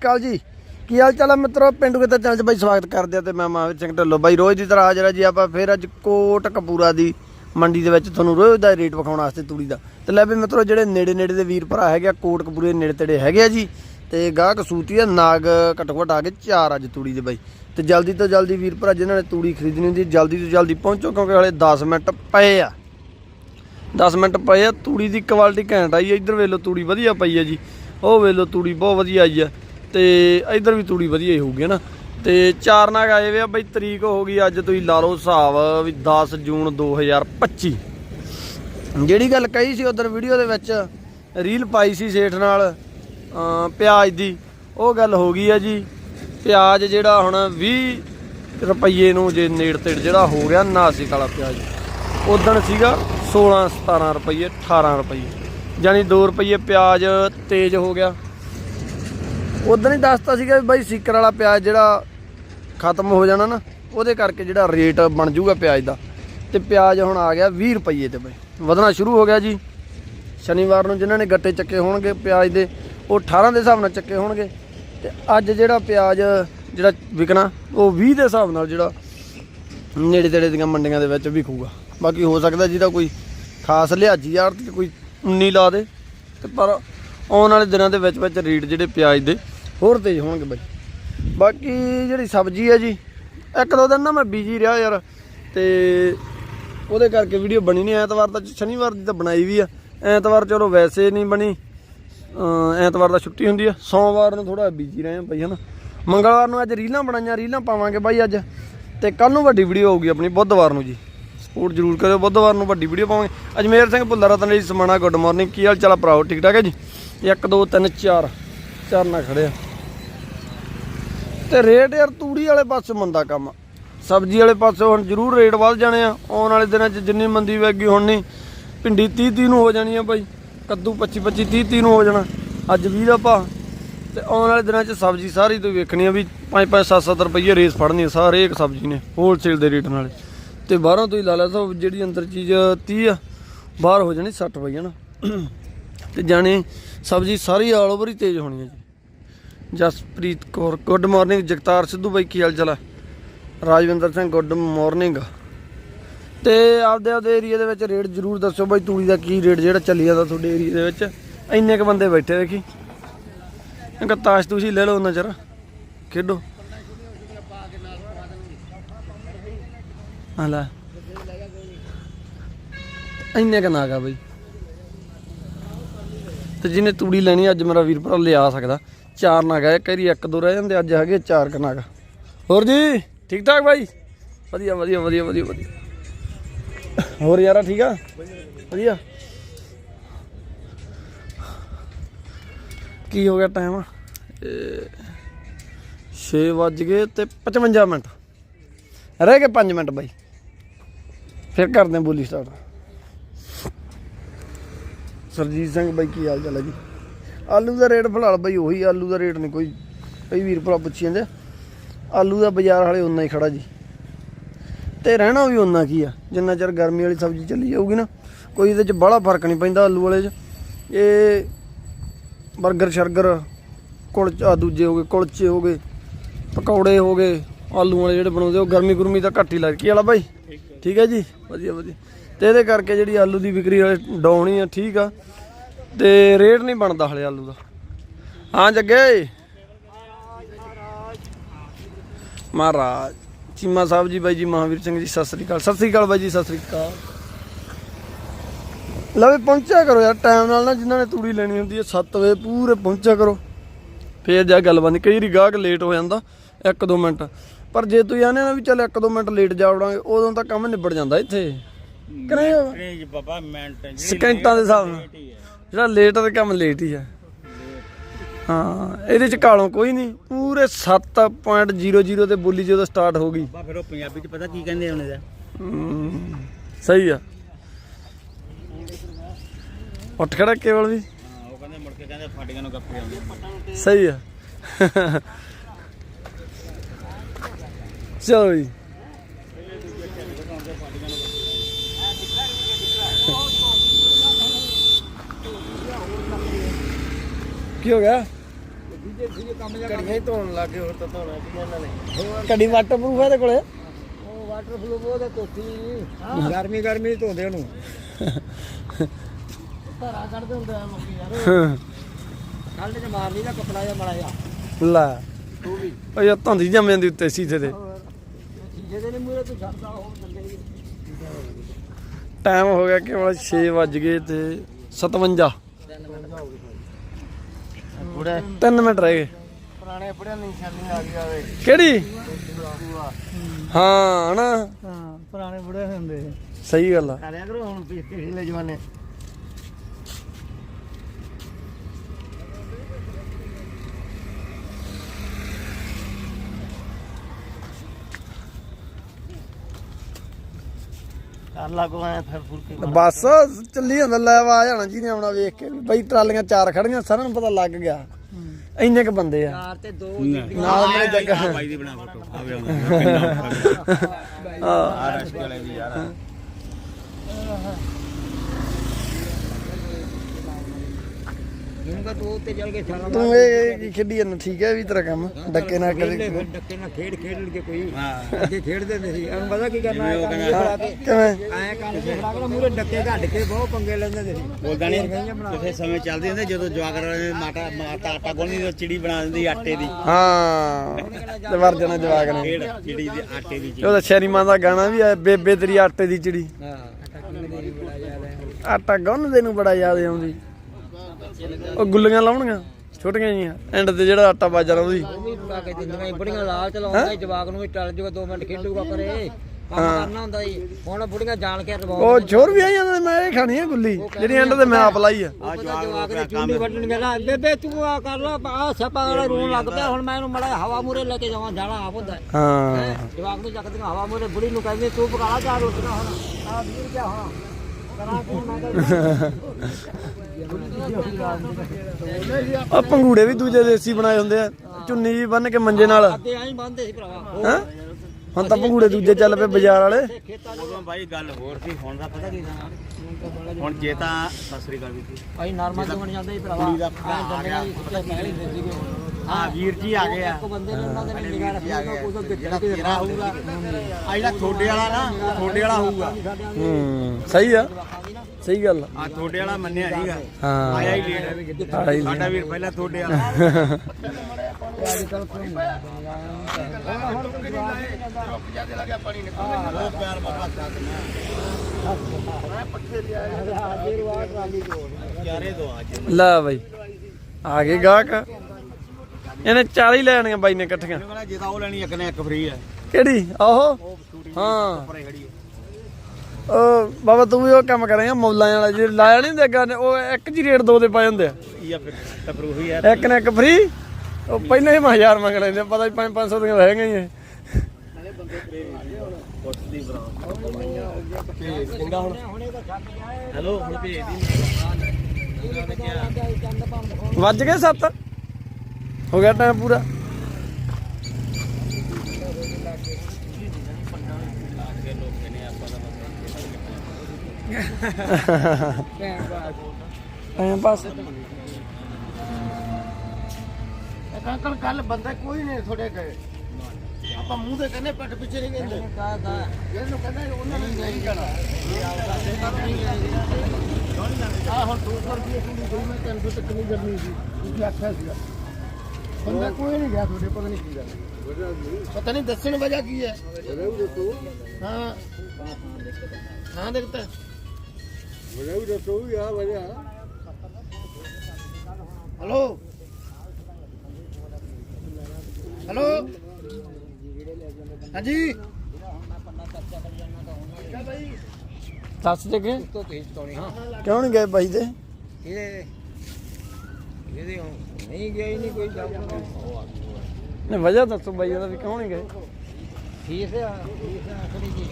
ਕਾਲ ਜੀ। ਕੀ ਹਾਲ ਚਾਲ ਹੈ ਮਿੱਤਰੋ? ਪਿੰਡੂ ਕਿਤੇ ਚੈਨਲ 'ਚ ਬਾਈ ਸਵਾਗਤ ਕਰਦੇ ਆ ਤੇ ਮੈਂ ਮਹਾਵੀਰ ਸਿੰਘ ਢੱਲੋ। ਬਾਈ ਰੋਜ਼ ਦੀ ਤਰ੍ਹਾਂ ਹਾਜ਼ਰ ਆ ਜੀ ਆਪਾਂ ਫੇਰ ਅੱਜ ਕੋਟ ਕਪੂਰਾ ਦੀ ਮੰਡੀ ਦੇ ਵਿੱਚ ਤੁਹਾਨੂੰ ਰੋਜ਼ ਦਾ ਰੇਟ ਵਿਖਾਉਣ ਵਾਸਤੇ ਤੂੜੀ ਦਾ। ਤੇ ਲੈ ਵੀ ਮਿੱਤਰੋ, ਜਿਹੜੇ ਨੇੜੇ ਨੇੜੇ ਦੇ ਵੀਰ ਭਰਾ ਹੈਗੇ ਆ ਕੋਟ ਕਪੂਰੇ ਦੇ ਨੇੜੇ ਤੇੜੇ ਹੈਗੇ ਆ ਜੀ, ਤੇ ਗਾਹਕ ਸੂਤੀ ਆ ਨਾਗ ਘੱਟੋ ਘੱਟ ਆ ਕੇ ਚਾਰ ਅੱਜ ਤੂੜੀ ਦੇ ਬਾਈ। ਤੇ ਜਲਦੀ ਤੋਂ ਜਲਦੀ ਵੀਰ ਭਰਾ, ਜਿਨ੍ਹਾਂ ਨੇ ਤੂੜੀ ਖਰੀਦਣੀ ਹੁੰਦੀ, ਜਲਦੀ ਤੋਂ ਜਲਦੀ ਪਹੁੰਚੋ, ਕਿਉਂਕਿ ਹਲੇ 10 ਮਿੰਟ ਪਏ ਆ। 10 ਮਿੰਟ ਪਏ ਆ, ਤੂੜੀ ਦੀ ਕੁਆਲਿਟੀ ਘੈਂਟ ਆਈ ਆ, ਇੱਧਰ ਵੇਲੋ ਤੂੜੀ ਵਧੀਆ ਪਈ ਆ ਜੀ। ਉਹ ਵੇਲੋ ਤੂੜੀ ਬਹੁਤ ਵਧੀਆ ਆਈ ਆ। ਤੇ ਇੱਧਰ ਵੀ ਤੂੜੀ ਵਧੀਆ ਹੀ ਹੋਊਗੀ ਨਾ? ਤੇ ਚਾਰ ਨਾਗ ਆਏ ਵੇ ਆ ਬਈ, ਤਰੀਕ ਹੋ ਗਈ ਅੱਜ, ਤੁਸੀਂ ਲਾ ਲਓ ਹਿਸਾਬ ਵੀ 10 ਜੂਨ 2025 ਜਿਹੜੀ ਗੱਲ ਕਹੀ ਸੀ ਉਧਰ ਵੀਡੀਓ ਦੇ ਵਿੱਚ, ਰੀਲ ਪਾਈ ਸੀ ਸੇਠ ਨਾਲ ਪਿਆਜ਼ ਦੀ, ਉਹ ਗੱਲ ਹੋ ਗਈ ਆ ਜੀ, ਪਿਆਜ਼ ਜਿਹੜਾ ਹੁਣ 20 ਰੁਪਏ ਨੂੰ ਜੇ ਨੇੜ ਤੇੜ ਜਿਹੜਾ ਹੋ ਗਿਆ, ਨਾਸਿਕ ਵਾਲਾ ਪਿਆਜ਼ ਉਦਣ ਸੀਗਾ 16 17 ਰੁਪਏ 18 ਰੁਪਏ ਯਾਨੀ 2 ਰੁਪਏ ਪਿਆਜ਼ ਤੇਜ਼ ਹੋ ਗਿਆ। ਉਦੋਂ ਹੀ ਦੱਸਤਾ ਸੀਗਾ ਵੀ ਬਾਈ ਸੀਕਰ ਵਾਲਾ ਪਿਆਜ਼ ਜਿਹੜਾ ਖਤਮ ਹੋ ਜਾਣਾ ਨਾ, ਉਹਦੇ ਕਰਕੇ ਜਿਹੜਾ ਰੇਟ ਬਣ ਜਾਊਗਾ ਪਿਆਜ਼ ਦਾ। ਤੇ ਪਿਆਜ਼ ਹੁਣ ਆ ਗਿਆ 20 ਰੁਪਏ ਤੇ ਬਾਈ। ਵਧਣਾ ਸ਼ੁਰੂ ਹੋ ਗਿਆ ਜੀ। ਸ਼ਨੀਵਾਰ ਨੂੰ ਜਿਨ੍ਹਾਂ ਨੇ ਗੱਟੇ ਚੱਕੇ ਹੋਣਗੇ ਪਿਆਜ਼ ਦੇ, ਉਹ 18 ਦੇ ਹਿਸਾਬ ਨਾਲ ਚੱਕੇ ਹੋਣਗੇ। ਤੇ ਅੱਜ ਜਿਹੜਾ ਪਿਆਜ਼ ਜਿਹੜਾ ਵਿਕਣਾ, ਉਹ 20 ਦੇ ਹਿਸਾਬ ਨਾਲ ਜਿਹੜਾ ਨੇੜੇ ਤੇੜੇ ਦੀਆਂ ਮੰਡੀਆਂ ਦੇ ਵਿੱਚ ਵਿਕੂਗਾ। ਬਾਕੀ ਹੋ ਸਕਦਾ ਜਿਹਦਾ ਕੋਈ ਖਾਸ ਲਿਹਾਜੀ ਯਾਰ ਤੇ ਕੋਈ 19 ਲਾ ਦੇ। ਤੇ ਪਰ ਆਉਣ ਵਾਲੇ ਦਿਨਾਂ ਦੇ ਵਿੱਚ ਵਿੱਚ ਰੇਟ ਜਿਹੜੇ ਪਿਆਜ਼ ਦੇ ਹੋਰ ਤੇਜ਼ ਹੋਣਗੇ ਬਾਈ। ਬਾਕੀ ਜਿਹੜੀ ਸਬਜ਼ੀ ਹੈ ਜੀ, ਇੱਕ ਦੋ ਦਿਨ ਨਾ ਮੈਂ ਬੀਜੀ ਰਿਹਾ ਯਾਰ, ਤੇ ਉਹਦੇ ਕਰਕੇ ਵੀਡੀਓ ਬਣੀ ਨਹੀਂ ਐਤਵਾਰ ਤਾਂ ਸ਼ਨੀਵਾਰ ਦੀ ਤਾਂ ਬਣਾਈ ਵੀ ਆ। ਐਤਵਾਰ ਚਲੋ ਵੈਸੇ ਨਹੀਂ ਬਣੀ ਐਤਵਾਰ ਦਾ ਛੁੱਟੀ ਹੁੰਦੀ ਆ। ਸੋਮਵਾਰ ਨੂੰ ਥੋੜਾ ਬੀਜੀ ਰਹੇ ਆ ਬਾਈ, ਹਨਾ। ਮੰਗਲਵਾਰ ਨੂੰ ਅੱਜ ਰੀਲਾਂ ਬਣਾਈਆਂ, ਰੀਲਾਂ ਪਾਵਾਂਗੇ ਬਾਈ ਅੱਜ। ਤੇ ਕੱਲ ਨੂੰ ਵੱਡੀ ਵੀਡੀਓ ਆਊਗੀ ਆਪਣੀ, ਬੁੱਧਵਾਰ ਨੂੰ ਜੀ। ਸਪੋਰਟ ਜ਼ਰੂਰ ਕਰਿਓ, ਬੁੱਧਵਾਰ ਨੂੰ ਵੱਡੀ ਵੀਡੀਓ ਪਾਵਾਂਗੇ। Ajmer Singh Bhullar Ratan ji Samana good morning. ਕੀ ਹਾਲ ਚਾਲ ਭਰਾਓ? ਠੀਕ ਠਾਕ ਹੈ ਜੀ? 1 2 3 4 ਚਾਰ ਨਾਲ ਖੜੇ ਆ। ਤੇ ਰੇਟ ਯਾਰ ਤੂੜੀ ਵਾਲੇ ਪਾਸੇ ਮੰਦਾ ਕੰਮ ਆ। ਸਬਜ਼ੀ ਵਾਲੇ ਪਾਸੇ ਹੁਣ ਜ਼ਰੂਰ ਰੇਟ ਵੱਧ ਜਾਣੇ ਆ। ਆਉਣ ਵਾਲੇ ਦਿਨਾਂ 'ਚ ਜਿੰਨੀ ਮੰਦੀ ਵੈਗੀ ਹੁਣ ਨਹੀਂ ਭਿੰਡੀ 30 30 ਨੂੰ ਹੋ ਜਾਣੀ ਆ ਭਾਈ ਕੱਦੂ 25 25 30 30 ਨੂੰ ਹੋ ਜਾਣਾ। ਅੱਜ 20 ਦਾ ਭਾਅ। ਤੇ ਆਉਣ ਵਾਲੇ ਦਿਨਾਂ 'ਚ ਸਬਜ਼ੀ ਸਾਰੀ ਤੁਸੀਂ ਵੇਖਣੀ ਆ ਵੀ 5 5 7 7 ਰੁਪਏ ਰੇਸ ਫੜਨੀ ਆ ਸਾਰੇ ਇੱਕ ਸਬਜ਼ੀ ਨੇ ਹੋਲਸੇਲ ਦੇ ਰੇਟ ਨਾਲ। ਤੇ ਬਾਹਰੋਂ ਤੁਸੀਂ ਲਾ ਲਿਆ ਸੋ ਜਿਹੜੀ ਅੰਦਰ ਚੀਜ਼ 30 ਆ, ਬਾਹਰ ਹੋ ਜਾਣੀ 60 ਰੁਪਏ ਨਾ। ਤੇ ਜਾਣੇ ਸਬਜ਼ੀ ਸਾਰੀ ਆਲ ਓਵਰ ਹੀ ਤੇਜ਼ ਹੋਣੀ ਹੈ ਜੀ। ਜਸਪ੍ਰੀਤ ਕੌਰ। ਗੁੱਡ ਮਾਰਨਿੰਗ ਜਗਤਾਰ ਸਿੱਧੂ ਬਾਈ, ਕੀ ਹਾਲ ਚਾਲ ਹੈ ਰਾਜਵਿੰਦਰ ਸਿੰਘ ਗੁੱਡ ਮਾਰਨਿੰਗ ਤੇ ਆਪਦੇ ਆਪਦੇ ਏਰੀਆ ਦੇ ਵਿੱਚ ਰੇਟ ਜ਼ਰੂਰ ਦੱਸਿਓ ਬਾਈ, ਤੂੜੀ ਦਾ ਕੀ ਰੇਟ ਜਿਹੜਾ ਚੱਲੀ ਜਾਂਦਾ ਤੁਹਾਡੇ ਏਰੀਆ ਦੇ ਵਿੱਚ? ਇੰਨੇ ਕ ਬੰਦੇ ਬੈਠੇ ਵੇਖੀ ਇੱਕ ਤਾਸ਼ ਤੁਸੀਂ ਲੈ ਲਓ ਉਹਨਾਂ ਚਿਰ ਖੇਡੋ। ਹਾਂ ਲੈ। ਇੰਨੇ ਕ ਨਾਗਾ ਬਾਈ। ਤੇ ਜਿਹਨੇ ਤੂੜੀ ਲੈਣੀ, ਅੱਜ ਮੇਰਾ ਵੀਰ ਭਰਾ ਲਿਆ ਸਕਦਾ। ਚਾਰ ਨਾਗ ਹੈ ਕਈ ਇੱਕ ਦੋ ਰਹਿ ਜਾਂਦੇ, ਅੱਜ ਹੈਗੇ ਚਾਰ ਕ ਨਾਗ। ਹੋਰ ਜੀ? ਠੀਕ ਠਾਕ ਬਾਈ? ਵਧੀਆ ਵਧੀਆ ਵਧੀਆ ਵਧੀਆ ਵਧੀਆ। ਹੋਰ ਯਾਰਾ ਠੀਕ ਆ? ਵਧੀਆ। ਕੀ ਹੋ ਗਿਆ ਟਾਈਮ 6 ਵੱਜ ਗਏ ਤੇ 55 ਮਿੰਟ। ਰਹਿ ਗਏ 5 ਮਿੰਟ ਬਾਈ। ਫਿਰ ਕਰਦੇ ਬੋਲੀ ਸਟਾਰਟ ਸਰਜੀਤ ਸਿੰਘ ਬਾਈ, ਕੀ ਹਾਲ ਚਾਲ ਹੈ ਜੀ? ਆਲੂ ਦਾ ਰੇਟ ਫਿਲਹਾਲ ਬਾਈ ਉਹੀ ਆਲੂ ਦਾ ਰੇਟ ਨਹੀਂ ਕੋਈ। ਕਈ ਵੀਰ ਭਰਾ ਪੁੱਛੀ ਜਾਂਦੇ ਆਲੂ ਦਾ ਬਾਜ਼ਾਰ ਹਾਲੇ ਉਨਾ ਹੀ ਖੜਾ ਜੀ। ਤੇ ਰਹਿਣਾ ਵੀ ਉਨਾ ਕੀ ਆ। ਜਿੰਨਾ ਚਿਰ ਗਰਮੀ ਵਾਲੀ ਸਬਜ਼ੀ ਚੱਲੀ ਜਾਊਗੀ ਨਾ, ਕੋਈ ਇਹਦੇ ਚ ਬੜਾ ਫ਼ਰਕ ਨਹੀਂ ਪੈਂਦਾ ਆਲੂ ਵਾਲੇ ਚ। ਇਹ 버ਗਰ ਸ਼ਰਗਰ, ਕੁਲਚਾ ਦੂਜੇ ਹੋ ਗਏ, ਕੁਲਚੇ ਹੋ ਗਏ, ਪਕੌੜੇ ਹੋ ਗਏ, ਆਲੂ ਵਾਲੇ ਜਿਹੜੇ ਬਣਾਉਂਦੇ ਉਹ ਗਰਮੀ ਗੁਰਮੀ ਤਾਂ ਘੱਟ ਹੀ ਲੱਗਦੀ। ਕੀ ਵਾਲਾ ਬਾਈ? ਠੀਕ ਹੈ ਜੀ, ਵਧੀਆ ਵਧੀਆ। ਤੇ ਇਹਦੇ ਕਰਕੇ ਜਿਹੜੀ ਆਲੂ ਦੀ ਵਿਕਰੀ ਵਾਲੇ ਡਾਊਨ ਹੀ ਆ, ਠੀਕ ਆ। ਤੇ ਰੇਟ ਨਹੀਂ ਬਣਦਾ ਹਲੇ ਆਲੂ ਦਾ। ਹਾਂ ਜੱਗੇ। ਮਹਾਰਾਜ। ਚੀਮਾ ਸਾਹਿਬ ਜੀ ਬਾਈ ਜੀ ਮਹਾਵੀਰ ਸਿੰਘ ਜੀ ਸਤਿ ਸ੍ਰੀ ਅਕਾਲ। ਸਤਿ ਸ੍ਰੀ ਅਕਾਲ ਬਾਈ ਜੀ ਸਤਿ ਸ੍ਰੀ ਅਕਾਲ। ਲਵੇ ਪਹੁੰਚਿਆ ਕਰੋ ਯਾਰ ਟਾਈਮ ਨਾਲ ਨਾ ਜਿਨ੍ਹਾਂ ਨੇ ਤੂੜੀ ਲੈਣੀ ਹੁੰਦੀ ਹੈ 7 ਵਜੇ ਪੂਰੇ ਪਹੁੰਚਿਆ ਕਰੋ। ਫੇਰ ਜਾ ਗੱਲ ਬੰਦੀ ਕਈ ਵਾਰੀ ਗਾਹਕ ਲੇਟ ਹੋ ਜਾਂਦਾ 1-2 ਮਿੰਟ। ਪਰ ਜੇ ਤੁਸੀਂ ਆਨੇ ਨਾ ਵੀ ਚੱਲ 1-2 ਮਿੰਟ ਲੇਟ ਜਾਵੜਾਂਗੇ ਉਦੋਂ ਤਾਂ ਕੰਮ ਨਿਬੜ ਜਾਂਦਾ ਇੱਥੇ। ਕਰੇ ਬਾਬਾ ਮਿੰਟ ਸਕਿੰਟਾਂ ਦੇ ਹਿਸਾਬ ਨਾਲ। ਜਿਹੜਾ ਲੇਟ ਤੇ ਕੰਮ ਲੇਟ ਹੀ ਆ। ਹਾਂ ਇਹਦੇ ਚ ਕਾਲੋਂ ਕੋਈ ਨਹੀਂ। ਪੂਰੇ 7.00 ਤੇ ਬੋਲੀ ਜਦੋਂ ਸਟਾਰਟ ਹੋ ਗਈ। ਬਾ ਫਿਰ ਉਹ ਪੰਜਾਬੀ ਚ ਪਤਾ ਕੀ ਕਹਿੰਦੇ ਉਹਨੇ ਦਾ ਹਮ, ਸਹੀ ਆ। ਉੱਠ ਖੜਾ ਕੇਵਲ ਵੀ। ਹਾਂ ਉਹ ਕਹਿੰਦੇ ਮੁੜ ਕੇ ਕਹਿੰਦੇ ਫਾਟੀਆਂ ਨੂੰ ਗੱਪੇ ਆਉਂਦੇ ਸਹੀ ਆ। ਚਲੋ ਜੀ। ਕੀ ਹੋ ਗਿਆ। ਜੇ ਜਾ ਕੜੀਆਂ ਹੀ ਧੋਣ ਲੱਗੇ ਹੋਰ ਤਾਂ ਧੋਣਾ ਕੀ ਇਹਨਾਂ ਨੇ। ਕੜੀ ਵਾਟਰਪ੍ਰੂਫ ਹੈ ਇਹਦੇ ਕੋਲੇ? ਉਹ ਵਾਟਰ ਫਲੋ ਉਹਦਾ ਕੋਠੀ। ਗਰਮੀ ਗਰਮੀ ਧੋਂਦੇ ਉਹਨੂੰ। ਧਾਰਾ ਕੱਢਦੇ ਹੁੰਦੇ ਆ ਲੋਕੀ ਯਾਰ। ਕੱਲ ਤੇ ਮਾਰ ਲਈ ਦਾ ਕਪੜਾ ਜਿਹਾ ਮੜਾ ਜਾ ਲੈ। ਤੂੰ ਵੀ। ਉਹ ਯਾ ਧੁੰਦੀ ਜੰਮ ਜਾਂਦੀ ਉੱਤੇ ਚੀਜ਼ੇ ਦੇ ਨੇ ਮੂਰੇ ਤੂੰ ਛੱਡਦਾ ਉਹ ਬੰਦੇ ਦੀ ਟਾਈਮ ਹੋ। ਗਿਆ ਕੇਵਲ 6 ਵੱਜ ਗਏ ਤੇ 57 ਬੁੜੇ 3 ਮਿੰਟ ਰਹਿ ਗਏ। ਪੁਰਾਣੇ ਬੁੜਿਆਂ ਦੀ ਨਿਸ਼ਾਨੀ ਆ ਗਈ ਆਵੇ ਕਿਹੜੀ? ਹਾਂ ਹਨਾ? ਹਾਂ ਪੁਰਾਣੇ ਬੁੜੇ ਹੁੰਦੇ। ਸਹੀ ਗੱਲ ਆ। ਕਰਿਆ ਕਰੋ ਹੁਣ ਪਿਛਲੇ ਜਵਾਨੇ। ਕਰ ਲਾਗੋ ਐ ਫਿਰ ਫੁਰ ਕੇ ਬਸ ਚੱਲੀ ਜਾਂਦਾ ਲੈ ਆ ਜਾਣਾ ਜਿਹਨੇ ਆਉਣਾ ਵੇਖ ਕੇ। ਬਈ ਟਰਾਲੀਆਂ ਚਾਰ ਖੜੀਆਂ ਸਾਰਿਆਂ ਨੂੰ ਪਤਾ ਲੱਗ ਗਿਆ। ਇੰਨੇ ਕ ਬੰਦੇ ਆ। ਚਾਰ ਤੇ ਦੋ ਨਾਲ ਮੇਰੇ ਜੱਗਾ। ਆਹ ਬਾਈ ਦੀ ਬਣਾ ਫੋਟੋ। ਆਵੇ ਆਉਂਦਾ। ਆ ਆ ਰਸ਼ ਵਾਲੇ ਦੀ ਯਾਰ। ਤੂੰ ਉੱਤੇ ਚੱਲ ਕੇ ਛਾਲਾ ਤੂੰ ਇਹ ਕੀ ਖੇਡੀ ਜਾਂਦਾ? ਠੀਕ ਹੈ ਵੀ ਤੇਰਾ ਕੰਮ ਡੱਕੇ ਨਾਲ ਕਦੇ ਫਿਰ ਡੱਕੇ ਨਾਲ ਖੇਡ ਖੇਡ ਕੇ ਕੋਈ। ਹਾਂ। ਅੱਗੇ ਖੇਡਦੇ ਹੁੰਦੇ ਸੀ। ਇਹਨੂੰ ਪਤਾ ਕੀ ਕਰਨਾ ਹੈ ਕੇ। ਕਿਵੇਂ? ਐ ਕੰਨ ਤੇ ਕੇ ਮੂਰੇ ਡੱਕੇ ਘੱਟ ਕੇ ਬਹੁਤ ਪੰਗੇ ਲੈਂਦੇ ਸੀ। ਬੋਲਦਾ ਨਹੀਂ ਕਿਸੇ ਸਮੇਂ ਚੱਲਦੇ ਹੁੰਦੇ ਜਦੋਂ ਜਵਾਗਰ ਮਾਤਾ ਮਾਤਾ ਆਟਾ ਗੁੰਨਦੀ ਤੇ ਚਿੜੀ ਬਣਾ ਦਿੰਦੀ ਆਟੇ ਦੀ। ਹਾਂ ਤੇ ਵਰ ਜਾਣਾ ਜਵਾਕ ਨੇ। ਖੇਡ ਚਿੜੀ ਦੇ ਆਟੇ ਦੀ ਉਹਦਾ ਸ਼ੈਰੀ ਮਾਂ ਦਾ ਗਾਣਾ ਵੀ ਆ ਬੇਬੇ ਤੇਰੀ ਆਟੇ ਦੀ ਚਿੜੀ। ਹਾਂ। ਟੱਕਣ ਦੇ ਬੜਾ ਯਾਦ ਹੈ। ਆਟਾ ਗੁੰਨਦੇ ਨੂੰ ਬੜਾ ਯਾਦ ਆਉਂਦੀ। ਉਹ ਗੁੱਲੀਆਂ ਲਾਉਣੀਆਂ ਛੋਟੀਆਂ ਜੀਆਂ ਐਂਡ ਤੇ ਜਿਹੜਾ ਆਟਾ ਵੱਜ ਜਾਣਾ ਉਹਦੀ ਉਹ ਵੀ ਪਾ ਕੇ ਦਿੰਦੀਆਂ ਸੀ, ਬੁੜੀਆਂ ਲਾਲ ਚਲਾਉਂਦਾ ਸੀ, ਜਵਾਕ ਨੂੰ ਵੀ ਟਲ ਜੂਗਾ 2 ਮਿੰਟ ਖੇਡੂਗਾ ਪਰੇ। ਕੰਮ ਕਰਨਾ ਹੁੰਦਾ ਸੀ। ਹੁਣ ਬੁੜੀਆਂ ਜਾਣ ਕੇ ਰਵਾਉ ਉਹ ਛੋਰ ਵੀ ਜਾਂਦਾ ਮੈਂ ਇਹ ਖਾਣੀ ਆ ਗੁੱਲੀ। ਜਿਹੜੀ ਐਂਡ ਤੇ ਮੈਂ ਆਪ ਲਾਈ ਆ। ਆ ਜਵਾਕ ਦੇ ਬੇਬੇ ਤੂੰ ਆ ਕਰ ਲਾ ਆ ਛਪਾ ਵਾਲਾ ਰੋਣ ਲੱਗ ਪਿਆ ਹੁਣ ਮੈਂ ਇਹਨੂੰ ਮੜਾ ਹਵਾ ਮੂਰੇ ਲੈ ਕੇ ਜਾਵਾਂ ਜਾਣਾ ਆਪ ਹੁੰਦਾ ਹੈ। ਹਾਂ। ਹੈਂ? ਜਵਾਕ ਨੂੰ ਚੱਕਦੀਆਂ ਹਵਾ ਮੂਰੇ ਬੁੜੀ ਨੂੰ ਕਹਿੰਦੇ ਤੂੰ ਪਕਾ ਲਾ ਚਾਰ ਰੋਟੀਆਂ ਹੁਣ ਆ ਵੀਰ ਕਿਆ ਹੁਣ ਕਰਾਂ ਕੀ ਮੈਂ ਆ ਪੰਗੂੜੇ ਵੀ ਦੂਜੇ ਦੇਸੀ ਬਣਾਏ ਹੁੰਦੇ ਆ ਚੁੰਨੀ ਜੀ ਬੰਨ ਕੇ ਮੰਜੇ ਨਾਲ। ਅੱਗੇ ਆਈ ਬੰਦੇ ਸੀ ਭਰਾਵਾ। ਹੈਂ? ਹੁਣ ਤਾਂ ਪੰਗੂੜੇ ਦੂਜੇ ਚੱਲ ਪਏ ਬਾਜ਼ਾਰ ਵਾਲੇ। ਖੇਤਾਂ ਉਦੋਂ ਬਾਈ ਗੱਲ ਹੋਰ ਸੀ ਹੁਣ ਦਾ ਪਤਾ ਕੀ ਹੁਣ ਜੇ ਤਾਂ ਸਤਿ ਸ੍ਰੀ ਅਕਾਲ ਵੀ ਭਾਈ ਨਾਰਮਲ ਜਮਣ ਜਾਂਦੇ ਸੀ ਭਰਾਵਾ। ਕੁੜੀ ਦਾ ਭਰਾ ਆ ਗਿਆ। ਵੀਰ ਜੀ ਆ ਗਏ ਆ। ਇੱਕ ਬੰਦੇ ਨੇ ਉਹਨਾਂ ਦੇ ਨਿਗਾਹ ਰੱਖੀ ਉਹ ਜਿਹੜਾ ਤੇਰਾ ਹੋਊਗਾ ਆ। ਜਿਹੜਾ ਥੋੜੇ ਵਾਲਾ ਨਾ ਥੋੜੇ ਵਾਲਾ ਹੋਊਗਾ। ਹੂੰ ਸਹੀ ਆ। ਸਹੀ ਗੱਲ ਆ। ਥੋੜੇ ਵਾਲਾ ਮੰਨਿਆ ਸੀਗਾ। ਹਾਂ। ਆਇਆ ਹੀ ਲੇਟ ਸਾਡਾ ਵੀਰ ਪਹਿਲਾਂ ਥੋੜੇ ਵਾਲਾ। ਲੈ ਬਾਈ। ਆ ਗਏ ਗਾਹਕ। ਇਹਨੇ ਚਾਰ ਹੀ ਲੈਣੀਆਂ ਬਾਈ ਨੇ ਇਕੱਠੀਆਂ। ਜੇ ਤਾਂ ਉਹ ਲੈਣੀ ਇੱਕ ਨੇ ਇੱਕ ਫ੍ਰੀ ਹੈ ਕਿਹੜੀ? ਆਹੋ। ਹਾਂ। ਪਰੇ ਖੜੀ ਹੈ ਉਹ ਬਾਬਾ ਤੂੰ ਵੀ ਉਹ ਕੰਮ ਕਰੇਗਾ ਮੌਲਾਂ ਵਾਲਾ ਜਿਹੜੇ ਲਾਇਆ ਨਹੀਂ ਦੇਗਾ ਉਹ ਇੱਕ ਜੀ ਰੇਟ ਦੋ ਦੇ ਪਾਏ ਹੁੰਦੇ ਆ। ਇੱਕ ਨੇ ਇੱਕ ਫ੍ਰੀ ਉਹ ਪਹਿਲਾਂ ਹੀ 1000 ਮੰਗ ਲੈਂਦੇ ਪਤਾ ਹੀ 5 500 ਦੀਆਂ ਰਹਿ ਗਈਆਂ। ਇਹ ਪੁੱਛਦੀ ਬਰਾ ਹੈਲੋ ਹੁਣ ਭੇਜ ਦੀ। ਵੱਜ ਗਏ 7 ਹੋ ਗਿਆ ਟਾਈਮ ਪੂਰਾ। ਟਾਈਮ ਪਾਸ ਅੰਕਲ ਕੱਲ ਬੰਦਾ ਕੋਈ ਨਹੀਂ ਤੁਹਾਡੇ ਗਏ ਆਪਾਂ ਮੂੰਹ ਤੇ ਕਹਿੰਦੇ ਪੱਟ ਪਿੱਛੇ ਨਹੀਂ ਕਹਿੰਦੇ। ਇਹਨੂੰ ਕਹਿੰਦੇ ਉਹਨਾਂ ਨੇ ਨਹੀਂ ਜਾਣਾ। ਆ ਹੁਣ 200 ਰੁਪਏ ਕੁੜੀ ਗਈ ਮੈਂ 300 ਤੱਕ ਨਹੀਂ ਕਰਨੀ ਸੀ। ਤੁਸੀਂ ਆਖਿਆ ਸੀਗਾ। ਬੰਦਾ ਕੋਈ ਨਹੀਂ ਗਿਆ ਤੁਹਾਡੇ ਪਤਾ ਨਹੀਂ ਕੀ ਗੱਲ। ਪਤਾ ਨਹੀਂ ਦੱਸਣ ਵਜ੍ਹਾ ਕੀ ਹੈ। ਹਾਂ। ਹਾਂ ਦੇਖਤਾ ਹਲੋ। ਹਲੋ। ਹਾਂਜੀ। ਦੱਸ ਦੇ ਕੇ। ਤੋਂ ਭੇਜ ਤੋਣੀ ਹਾਂ ਕਿਉਂ ਨਹੀਂ ਗਏ ਬਾਈ ਦੇ? ਇਹ ਇਹਦੇ ਹੁਣ ਨਹੀਂ ਗਿਆ ਹੀ ਨਹੀਂ ਕੋਈ ਜਾਊਗਾ ਨੇ ਵਜ੍ਹਾ ਦੱਸੋ ਬਾਈ ਦਾ ਵੀ ਕਿਉਂ ਨਹੀਂ ਗਏ? ਫੀਸ ਆ ਫੀਸ ਆ ਥੋੜੀ ਜੀ।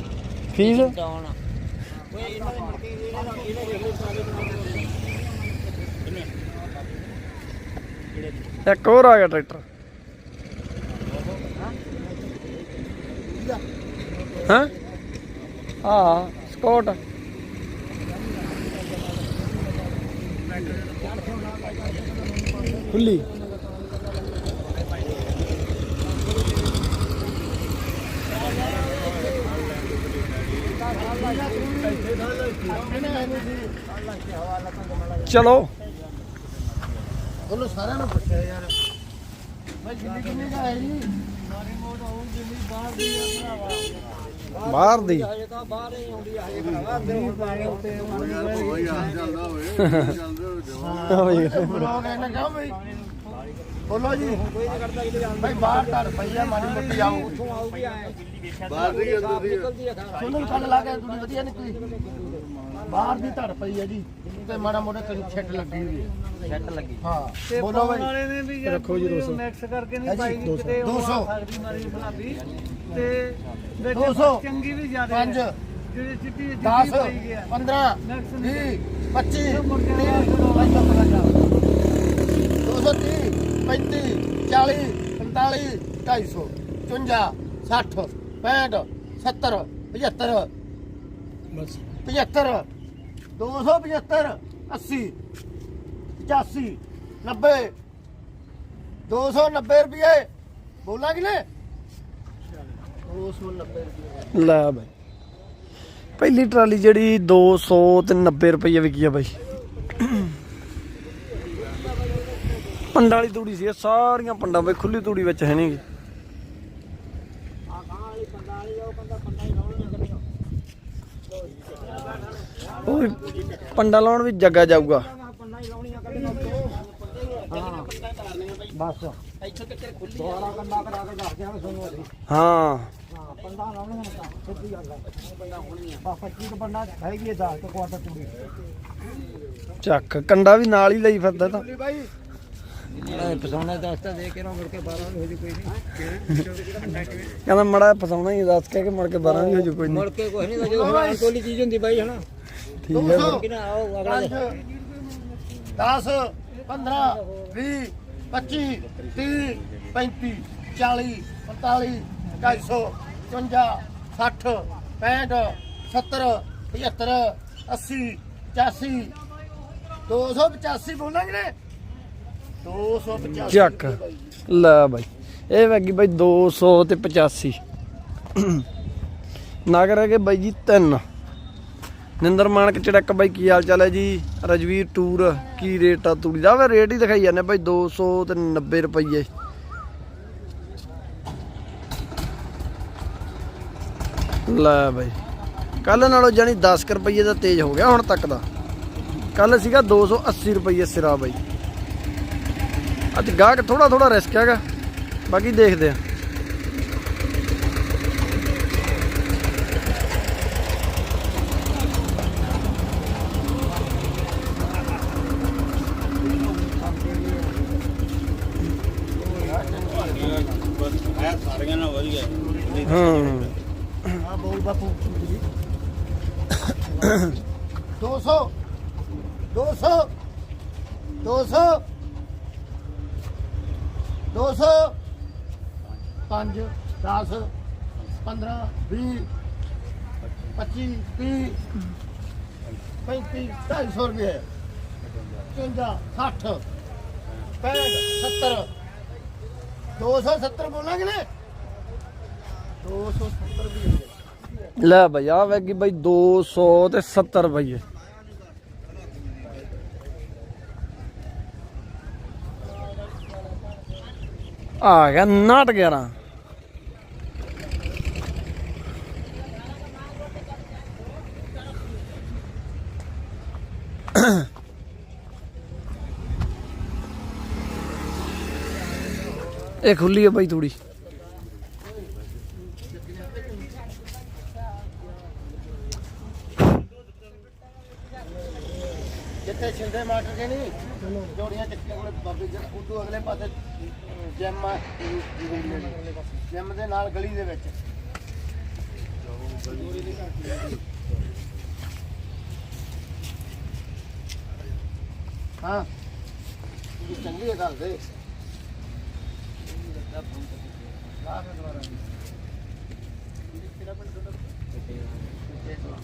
ਫੀਸ? ਡਾਊਨ ਇੱਕ ਹੋਰ ਆ ਗਿਆ ਟਰੈਕਟਰ। ਹਾਂ? ਹਾਂ ਸਕਾਟ। ਖੁੱਲੀ। ਚਲੋ। ਉਹਨੂੰ ਸਾਰਿਆਂ ਨੂੰ ਪੁੱਛਿਆ ਯਾਰ। ਭਾਈ ਜਿੰਨੀ ਕਿੰਨੀ ਦਾ ਹੈ ਜੀ ਮਾਰੀ ਮੋਟ ਆਉਂ ਜਿੰਨੀ ਬਾਹਰ ਦੀ ਆ ਭਰਾਵਾ। ਬਾਹਰ ਦੀ? ਹਜੇ ਤਾਂ ਬਾਹਰ ਹੀ ਆਉਂਦੀ ਆ ਹਜੇ ਭਰਾਵਾ ਪਾਣੀ ਉੱਤੇ ਲੋਕ ਇਹਨਾਂ ਕਹੋ ਬਈ ਬੋਲੋ ਜੀ। ਭਾਈ ਬਾਹਰ ਮੋਟੀ ਆਉ ਦੀ ਅੰਦਰ ਦੀ ਸੁਣਨ ਕੱਲ ਲਾ ਕੇ ਤੁਸੀਂ ਵਧੀਆ ਨਿਕਲੀ। ਬਾਹਰ ਦੀ ਧੜ ਪਈ ਹੈ ਜੀ। ਤੇ ਮਾੜਾ ਮੋਟਾ ਕਰੀ ਛੱਟ ਲੱਗੀ ਹੋਈ ਹੈ ਛੱਟ ਲੱਗੀ। ਹਾਂ ਬੋਲੋ ਭਾਈ। ਵਾਲੇ ਨੇ ਵੀ ਰੱਖੋ ਜੀ 200 ਮਿਕਸ ਕਰਕੇ ਨਹੀਂ ਪਾਈ ਗਈ 200 ਕਿਤੇ ਉਹ 200 ਆ ਸਕਦੀ ਮਾਰੀ ਗੁਲਾਬੀ ਤੇ 200 ਚੰਗੀ ਵੀ ਜ਼ਿਆਦਾ ਪੰਜ। ਜਿਹੜੀ ਚਿੱਟੀ ਚਿੱਟੀ 10 ਪਾਈ ਗਿਆ 15 Next 20 25 ਮੁੜ ਕੇ 30 ਬਾਅਦ ਜਦੋਂ 230 35 40 45 250 55 60 65 70 75 ਬਸ। 75 275 80 85 90 290 ਰੁਪਏ। ਬੋਲਾਂਗੇ ਨੇ 290 ਰੁਪਏ। ਲੈ ਬਾਈ। ਪਹਿਲੀ ਟਰਾਲੀ ਜਿਹੜੀ 200 ਤੇ 90 ਰੁਪਏ ਵਿਕੀ ਆ ਬਾਈ। ਪੰਡਾਂ ਵਾਲੀ ਤੂੜੀ ਸੀ, ਇਹ ਸਾਰੀਆਂ ਪੰਡਾਂ ਬਾਈ ਖੁੱਲੀ ਤੂੜੀ ਵਿੱਚ ਹੈ ਨਹੀਂਗੀ ਉਹ ਵੀ ਪੰਡਾ ਲਾਉਣ ਵੀ ਜੱਗਾ ਜਾਊਗਾ। ਬਸ ਇੱਥੇ ਤੱਕ ਖੁੱਲੀ ਦੋੜਾ ਕੰਡਾ ਕਰਾ ਕੇ ਦੱਸ ਦਿਆਂ ਤੁਹਾਨੂੰ ਅਸੀਂ ਹਾਂ। ਪੰਡਾ ਲਾਉਣੇ ਹੁਣ ਤਾਂ ਸਿੱਧੀ ਗੱਲ ਹੈ ਪੰਡਾ ਹੋਣੀ ਆ 25 ਕੁ ਪੰਡਾ ਹੈਗੀ 10 ਕੁਆਟਰ ਤੂੜੀ ਚੱਕ, ਕੰਡਾ ਵੀ ਨਾਲ ਹੀ ਲਈ ਫਿਰਦਾ ਤਾਂ। ਬਾਈ ਪਸਾਉਣਾ ਦੱਸਤਾ ਦੇ ਕੇ ਨਾ ਮੁੜ ਕੇ 12 ਹੋ ਜੀ ਕੋਈ ਨਹੀਂ। ਕਹਿੰਦਾ ਮੜਾ ਫਸਾਉਣਾ ਹੀ ਦੱਸ ਕੇ ਕਿ ਮੁੜ ਕੇ 12 ਵੀ ਹੋ ਜੂ ਕੋਈ ਨਹੀਂ। ਮੁੜ ਕੇ ਕੁਝ ਨਹੀਂ ਜਦੋਂ ਹੁਣ ਕੋਲੀ ਚੀਜ਼ ਹੁੰਦੀ ਬਾਈ ਹਨਾ? ਠੀਕ ਹੈ। ਕਿ ਨਾ ਆਓ ਅਗਲਾ 10 15 20 25 30 35 40 45 250 55 60 65 70 75 80 85 285 ਬੋਲਾਂਗੇ ਨੇ 285 ਚੱਕ। ਲੈ ਬਾਈ। ਇਹ ਵੈਗੀ ਬਾਈ 200 ਤੇ 85 ਨਗਰ ਹੈਗੇ ਬਾਈ ਜੀ ਤਿੰਨ। ਨਿੰਦਰ ਮਾਨਕ ਚੜਕ ਬਾਈ, ਕੀ ਹਾਲ ਚਾਲ ਹੈ ਜੀ? ਰਜਵੀਰ ਟੂਰ, ਕੀ ਰੇਟ ਆ ਤੂੜੀ ਦਾ? ਵੇ ਰੇਟ ਹੀ ਦਿਖਾਈ ਜਾਂਦੇ ਬਾਈ 200 ਤੇ 90 ਰੁਪਏ ਲੈ ਬਾਈ। ਕੱਲ ਨਾਲੋਂ ਜਾਨੀ 10 ਰੁਪਏ ਦਾ ਤੇਜ਼ ਹੋ ਗਿਆ ਹੁਣ ਤੱਕ ਦਾ। ਕੱਲ ਸੀਗਾ 280 ਰੁਪਏ ਸਿਰਾ ਬਾਈ। ਅੱਜ ਗਾਹਕ ਥੋੜਾ ਥੋੜਾ ਰਿਸਕ ਹੈਗਾ। ਬਾਕੀ ਦੇਖਦੇ ਆ ਹੈ ਸਾਰੀਆਂ ਨਾਲ ਵਧੀਆ ਹਾਂ ਹਾਂ ਬੋਲ ਬਾਪੂ 200 200 200 200 5 10 15 20 25 30 35 250 ਰੁਪਏ। 55 60 65 70 270 ਬੋਲਾਂਗੇ ਨੇ? 270 ਵੀ ਲੈ ਬਈ ਆ ਵੈਗੀ ਬਈ 200 ਤੇ 70 ਰੁਪਏ ਆ ਗਿਆ 911 ਇਹ ਖੁੱਲੀ ਆ ਬਈ ਥੋੜੀ ਜਿੱਥੇ ਛਿੰਦੇ ਮਾਸਟਰ ਕੇ ਨਹੀਂ, ਜੋੜੀਆਂ ਚੱਕੀਆਂ ਕੋਲੇ ਬਾਬੇ ਜੀ ਉਦੋਂ ਅਗਲੇ ਪਾਸੇ ਜਿਮ ਆ, ਜਿਮ ਦੇ ਨਾਲ ਗਲੀ ਦੇ ਵਿੱਚ। ਹਾਂ। ਚੰਗੀ ਹੈ ਗੱਲ ਦੇ ਕੇ ਤੁਹਾਡਾ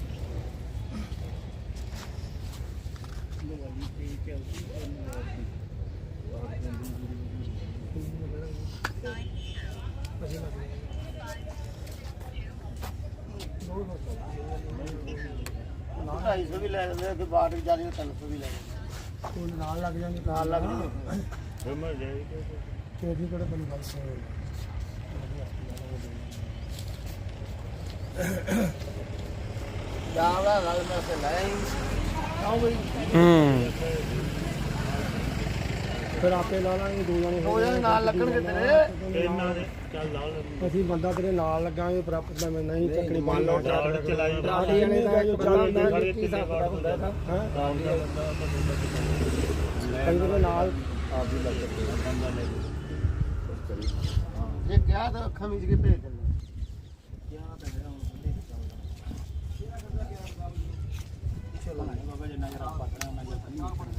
250 ਵੀ ਲੈ ਲੈਂਦੇ ਕਿ ਬਾਟ ਵਿਚਾਰੀ 300 ਵੀ ਲੈ ਲੈਂਦੇ ਨਾਲ ਲੱਗ ਜਾਂਦੇ ਨਾਲ ਲੱਗ ਜੂਗੇ ਤੇਰੀ ਕਿਹੜੇ ਬਣੀ ਗੱਲ ਸੁਣ ਜਾਵੜਾ ਨਾਲ ਮੈਂ ਸੇ ਲੈ ਆਉ ਬਈ। ਹੂੰ। ਫਿਰ ਆਪੇ ਲਾ ਲਾਂਗੇ ਦੋ ਜਣੇ ਹੋ ਜਾਣੇ ਨਾਲ ਲੱਗਣਗੇ ਤੇਰੇ। ਅਸੀਂ ਬੰਦਾ ਤੇਰੇ ਨਾਲ ਲੱਗਾਂਗੇ ਪ੍ਰਾਪਤ ਮੈਂ ਨਹੀਂ ਚੱਕਣੀ। ਮੰਨ ਲਓ ਨਾਲ ਚਲਾਈ ਦਾ ਆੜੀ ਜਣੇ ਦਾ ਜੋ ਚੱਲਦਾ ਕਿੰਨੇ ਖੜਾ ਹੁੰਦਾ ਇਹਦਾ ਹਾਂ। ਦੇ ਨਾਲ ਜੇ ਕਿਹਾ ਤਾਂ ਅੱਖਾਂ ਮੀਚ ਕੇ ਭੇਜ ਦਿੰਦੇ।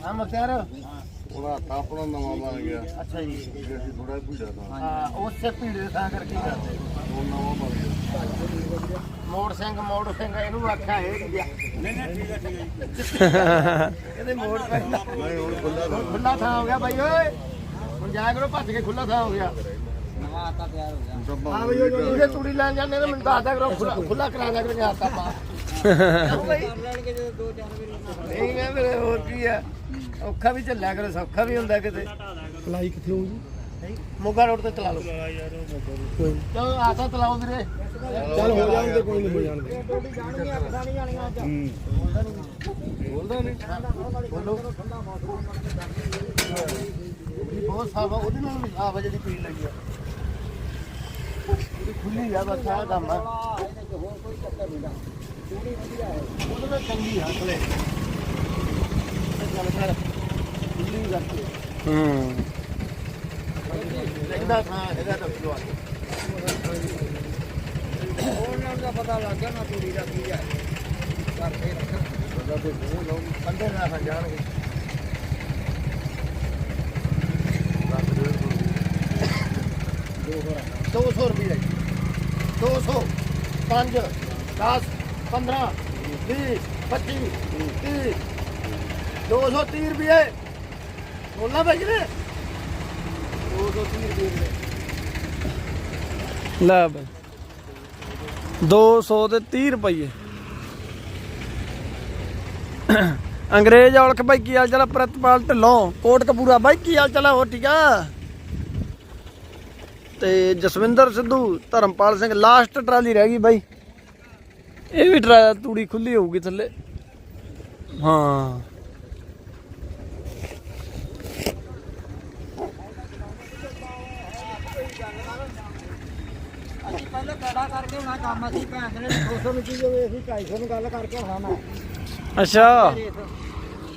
ਹਾਂ ਮਖਤਿਆਰ। ਉਹਦਾ ਹੱਥ ਆਪਣਾ ਨਵਾਂ ਬਣ ਗਿਆ। ਅੱਛਾ ਜੀ। ਜੇ ਅਸੀਂ ਥੋੜਾ ਭੀੜਾ ਤਾਂ। ਹਾਂ ਉਸੇ ਭੀੜ ਦੇ ਥਾਂ ਕਰਕੇ ਹੀ ਕਰਦੇ। ਉਹ ਨਵਾਂ ਬਣ ਗਿਆ। ਮੋੜ ਸਿੰਘ ਮੋੜ ਸਿੰਘ ਇਹਨੂੰ ਆਖਿਆ ਇਹ ਗਿਆ ਨਹੀਂ ਨਹੀਂ ਠੀਕ ਹੈ ਠੀਕ ਹੈ ਇਹਦੇ ਮੋੜ ਪੈਂਦਾ ਨਹੀਂ ਹੁਣ ਖੁੱਲਾ ਹੁਣ ਖੁੱਲਾ ਥਾਂ ਹੋ ਗਿਆ ਬਾਈ ਓਏ। ਹੁਣ ਜਾਇਆ ਕਰੋ ਭੱਜ ਕੇ ਖੁੱਲਾ ਥਾਂ ਹੋ ਗਿਆ। ਹਾਂ ਬਈ ਉਹ ਜਿਹੜੇ ਤੂੜੀ ਲੈਣ ਜਾਂਦੇ ਨੇ ਮੈਨੂੰ ਦੱਸਦਾ ਕਰੋ ਖੁੱਲਾ- ਖੁੱਲਾ ਕਰਾ ਦਿਆ ਕਰੋ ਹੱਥ ਆਪਾਂ। ਕਿਉਂ ਬਈ ਨਹੀਂ ਮੈਂ ਮੇਰੇ ਹੋਰ ਕੀ ਆ। ਔਖਾ ਵੀ ਚੱਲਿਆ ਕਰੋ ਸੌਖਾ ਵੀ ਹੁੰਦਾ ਕਿਤੇ। ਪਲਾਈ ਕਿੱਥੇ ਹੋਊਗੀ ਮੋਗਾ ਰੋਡ ਤੇ ਚਲਾ ਲਓ। ਕੋਈ ਚਲੋ ਆਸਾ ਚਲਾਓ ਵੀਰੇ। ਚੱਲ ਹੋ ਜਾਣਗੇ ਕੋਈ ਨਹੀਂ ਹੋ ਜਾਣਗੇ। ਬੋਲਦਾ ਨਹੀਂ। ਬੋਲੋ। ਬਹੁਤ ਸਾਫ਼ ਆ ਉਹਦੇ ਨਾਲ ਵੀ ਸਾਫ਼ ਆ ਜਿਹੜੀ ਪੀਣ ਲੱਗੀ ਆ। ਖੁੱਲੀ ਆ ਬਸ ਆਹ ਕੰਮ ਆ ਉਹਦੇ ਨਾਲ ਚੰਗੀ ਹਸਲੇ ਚੱਲ ਕਰ ਖੁੱਲੀ ਕਰਕੇ ਹੂੰ ਲੱਗਦਾ ਥਾਂ ਹੈਗਾ ਤਾਂ। ਪਿਓ ਉਹਨਾਂ ਦਾ ਪਤਾ ਲੱਗ ਗਿਆ ਨਾ ਤੂੜੀ ਦਾ ਕੀ ਹੈ ਕਰਕੇ ਰੱਖ ਬੰਦੇ ਨਾ ਫੜ ਜਾਣਗੇ ਦੋ ਸੌ ਰੁਪਏ ਦੋ ਸੌ, ਪੰਜ 10 15 20 25 30 ਦੋ ਸੌ ਤੀਹ ਰੁਪਏ। ਬੋਲਣਾ ਭਾਈ ਨੇ? ਦੋ ਸੌ ਤੀਹ ਰੁਪਏ ਲੈ ਬਈ। 200 ਤੇ 30 ਰੁਪਏ ਅੰਗਰੇਜ਼ ਔਲਖ ਬਾਈ, ਕੀ ਹਾਲ ਚਾਲ ਪ੍ਰਤਪਾਲ ਢਿੱਲੋਂ। ਕੋਟ ਕਪੂਰਾ ਬਾਈ, ਕੀ ਹਾਲ ਚਾਲ ਹੋਰ ਠੀਕ ਆ? ਤੇ ਜਸਵਿੰਦਰ ਸਿੱਧੂ ਧਰਮਪਾਲ ਸਿੰਘ ਲਾਸਟ ਟਰਾਲੀ ਰਹਿ ਗਈ ਬਾਈ। ਇਹ ਵੀ ਟਰਾ ਤੂੜੀ ਖੁੱਲੀ ਹੋਊਗੀ ਥੱਲੇ। ਹਾਂ। ਅਸੀਂ ਪਹਿਲਾਂ ਕੜਾ ਕਰਕੇ ਹੋਣਾ ਕੰਮ ਅਸੀਂ ਭੈਣ ਦੇ 200 ਨੂੰ ਕੀ ਹੋਵੇ ਅਸੀਂ 250 ਨੂੰ ਗੱਲ ਕਰਕੇ ਹੋਣਾ ਮੈਂ ਅੱਛਾ।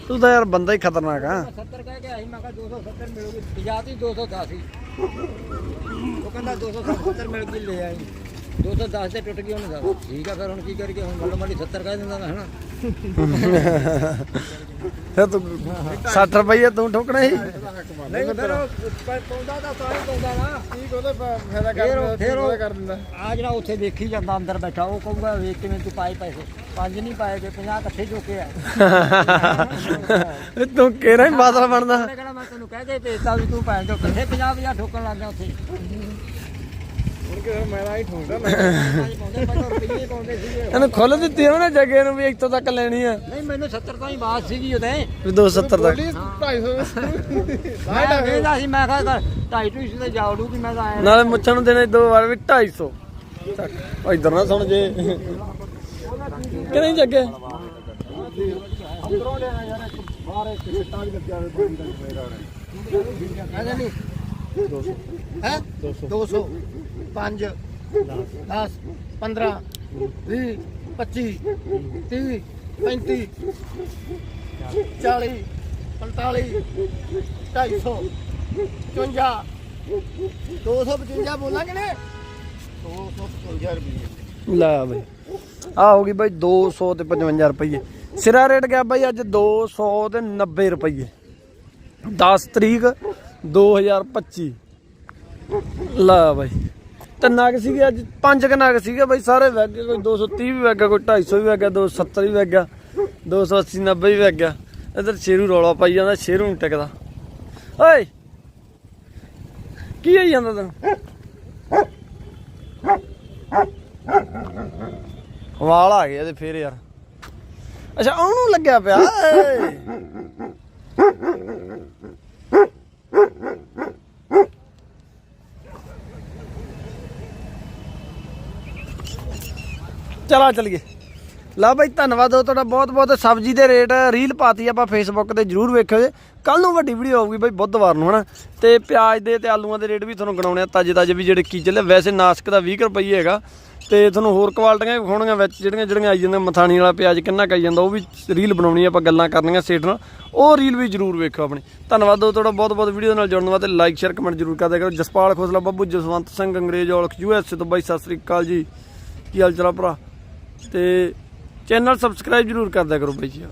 ਤੂੰ ਤਾਂ ਯਾਰ ਬੰਦਾ ਹੀ ਖਤਰਨਾਕ ਆ। 70 ਕਹਿ ਕੇ ਆਈ ਮੈਂ ਕਿਹਾ 270 ਮਿਲੂਗੀ। ਪੰਜਾਤੀ 210 ਸੀ ਉਹ ਕਹਿੰਦਾ 270 ਮਿਲ ਕੇ ਲੈ ਆਈ। 210 ਤੇ ਟੁੱਟ ਗਈ ਉਹਨੇ ਦੱਸ ਠੀਕ ਆ ਫਿਰ ਹੁਣ ਕੀ ਕਰੀਏ ਹੁਣ ਮੱਲ ਮੱਲੀ 70 ਕਹਿ ਦਿੰਦਾ ਮੈਂ ਹਨਾ? ਫਿਰ ਤੂੰ 60 ਰੁਪਏ ਤੂੰ ਠੋਕਣਾ ਸੀ? ਨਹੀਂ ਫਿਰ ਪੌਂਦਾ ਤਾਂ ਸਾਰੇ ਪੌਂਦਾ ਨਾ। ਠੀਕ ਉਹਦਾ ਫਾਇਦਾ ਫਿਰ ਉਹ- ਫਿਰ ਉਹ- ਕਰ ਦਿੰਦਾ। ਆ ਜਿਹੜਾ ਉੱਥੇ ਦੇਖੀ ਜਾਂਦਾ ਅੰਦਰ ਬੈਠਾ ਉਹ ਕਹੂਗਾ ਵੇਖ ਕਿਵੇਂ ਤੂੰ ਪਾਏ ਪੈਸੇ। ਪੰਜ ਨਹੀਂ ਪਾਏ ਗਏ 50 ਇਕੱਠੇ ਚੁੱਕੇ ਆ। ਤੂੰ ਕਿਹੜਾ ਹੀ ਬਾਦਲ ਬਣਦਾ? ਮੈਂ ਤੈਨੂੰ ਕਹਿ ਕੇ ਭੇਜਤਾ ਵੀ ਤੂੰ ਭੈਣ ਇਕੱਠੇ 50 50 ਠੋਕਣ ਲੱਗ ਗਿਆ ਉੱਥੇ। ਹੁਣ ਕਿ ਮੈਂ ਨਾ ਹੀ ਠੋਕਦਾ ਪੰਜ ਪਾਉਂਦੇ ਪਹਿਲਾਂ ਰੁਪਈਏ ਪਾਉਂਦੇ ਸੀਗੇ। ਇਹਨੂੰ ਖੁੱਲ ਦਿੱਤੀ ਉਹਨੇ ਜੱਗੇ ਨੂੰ ਵੀ ਇੱਥੋਂ ਤੱਕ ਲੈਣੀ ਆ। ਨਹੀਂ ਮੈਨੂੰ 70 ਤਾਂ ਹੀ ਬਾਤ ਸੀਗੀ ਉਹਦੇ। ਵੀ 270 ਤੱਕ। 250 ਮੈਂ ਕਹਿੰਦਾ ਸੀ ਮੈਂ ਕਿਹਾ ਢਾਈ ਟੂ ਤੇ ਜਾਉੜੂ ਕਿ ਮੈਂ ਤਾਂ ਆਇਆ। ਨਾਲੇ ਮੁੱਛਾਂ ਨੂੰ ਦੇਣੇ ਦੋ ਵਾਰ ਵੀ 250 ਚੱਕ ਇਧਰ ਨਾ ਸੁਣ ਜੇ। ਕਿ ਨਹੀਂ ਜੱਗੇ? ਅੰਦਰੋਂ ਲੈਣਾ ਯਾਰ ਇੱਕ ਬਾਹਰ ਇੱਕ ਸਿੱਟਾ ਵੀ ਲੱਗਿਆ ਹੋਇਆ ਨਹੀਂ। 200 ਹੈ? 200 5 10 15 20 25 30 35 40 45 250 55 255 ਬੋਲਾਂਗੇ ਨੇ? 255 ਰੁਪਏ ਲੈ ਬਈ। ਆ ਹੋ ਗਈ ਬਾਈ 200 ਤੇ 55 ਰੁਪਏ ਸਿਰਾ ਰੇਟ ਗਿਆ ਬਾਈ ਅੱਜ 200 ਤੇ 90 ਰੁਪਏ 10 ਤਰੀਕ 2025 ਲੈ ਬਾਈ। ਤੇ ਨਗ ਸੀਗੇ, ਅੱਜ ਪੰਜ ਕ ਨਗ ਸੀਗੇ ਬਾਈ, ਸਾਰੇ ਵਗ ਗਏ, ਕੋਈ 230 ਵੀ ਵਗ ਗਿਆ, ਕੋਈ 250 ਵੀ ਵਗ ਗਿਆ 270 ਵੀ ਵਗ ਗਿਆ 280 90 ਵੀ ਵਗ ਗਿਆ। ਇਧਰ ਸ਼ੇਰੂ ਰੌਲਾ ਪਾਈ ਜਾਂਦਾ, ਸ਼ੇਰੂ ਨਹੀਂ ਟਿਕਦਾ। ਓਏ! ਕੀ ਹੋਈ ਜਾਂਦਾ ਤੈਨੂੰ? ਵਾਲ ਆ ਗਏ ਇਹਦੇ ਫੇਰ ਯਾਰ। ਅੱਛਾ, ਉਹਨੂੰ ਲੱਗਿਆ ਪਿਆ ਚਲਾ ਚਲੀਏ। ਲਾ ਬਾਈ ਧੰਨਵਾਦ ਹੋ ਤੁਹਾਡਾ ਬਹੁਤ ਬਹੁਤ। ਸਬਜ਼ੀ ਦੇ ਰੇਟ ਰੀਲ ਪਾਤੀ ਆਪਾਂ ਫੇਸਬੁੱਕ ਤੇ ਜਰੂਰ ਵੇਖਿਓ ਜੇ। ਕੱਲ ਨੂੰ ਵੱਡੀ ਵੀਡੀਓ ਆਊਗੀ ਬਾਈ ਬੁੱਧਵਾਰ ਨੂੰ ਹਨਾ? ਤੇ ਪਿਆਜ਼ ਦੇ ਤੇ ਆਲੂਆਂ ਦੇ ਰੇਟ ਵੀ ਤੁਹਾਨੂੰ ਗਣਾਉਣੇ ਆ। ਤਾਜੇ ਤਾਜੇ ਵੀ ਜਿਹੜੇ ਕੀ ਚੱਲੇ ਵੈਸੇ ਨਾਸਕ ਦਾ 20 ਰੁਪਏ ਹੈਗਾ। ਤੇ ਤੁਹਾਨੂੰ ਹੋਰ ਕੁਆਲਟੀਆਂ ਵੀ ਵਿਖਾਉਣੀਆਂ ਵਿੱਚ ਜਿਹੜੀਆਂ ਜਿਹੜੀਆਂ ਆਈ ਜਾਂਦੀਆਂ ਮਥਾਣੀ ਵਾਲਾ ਪਿਆਜ਼ ਕਿੰਨਾ ਕਈ ਜਾਂਦਾ ਉਹ ਵੀ ਰੀਲ ਬਣਾਉਣੀ ਆ, ਆਪਾਂ ਗੱਲਾਂ ਕਰਨੀਆਂ ਸੇਠ ਨਾਲ। ਉਹ ਰੀਲ ਵੀ ਜਰੂਰ ਵੇਖਿਓ ਆਪਣੀ। ਧੰਨਵਾਦ ਹੋ ਤੁਹਾਡਾ ਬਹੁਤ ਬਹੁਤ ਵੀਡੀਓ ਨਾਲ ਜੁੜਨ ਵਾਸਤੇ। ਲਾਈਕ ਸ਼ੇਅਰ ਕਮੈਂਟ ਜਰੂਰ ਕਰਦੇ ਕਰੋ। ਜਸਪਾਲ ਖੋਸਲਾ ਬੱਬੂ ਜਸਵੰਤ ਸਿੰਘ ਅੰਗਰੇਜ਼ ਔਲਖ ਯੂਐਸ ਤੋਂ ਬਾਈ ਸਤਿ ਸ੍ਰੀ ਅਕਾਲ ਜੀ। ਕੀ ਹਾਲ ਚਾਲ ਭਰਾ? ਤੇ ਚੈਨਲ ਸਬਸਕ੍ਰਾਈਬ ਜਰੂਰ ਕਰਦਾ ਕਰੋ ਬਾਈ ਜੀ।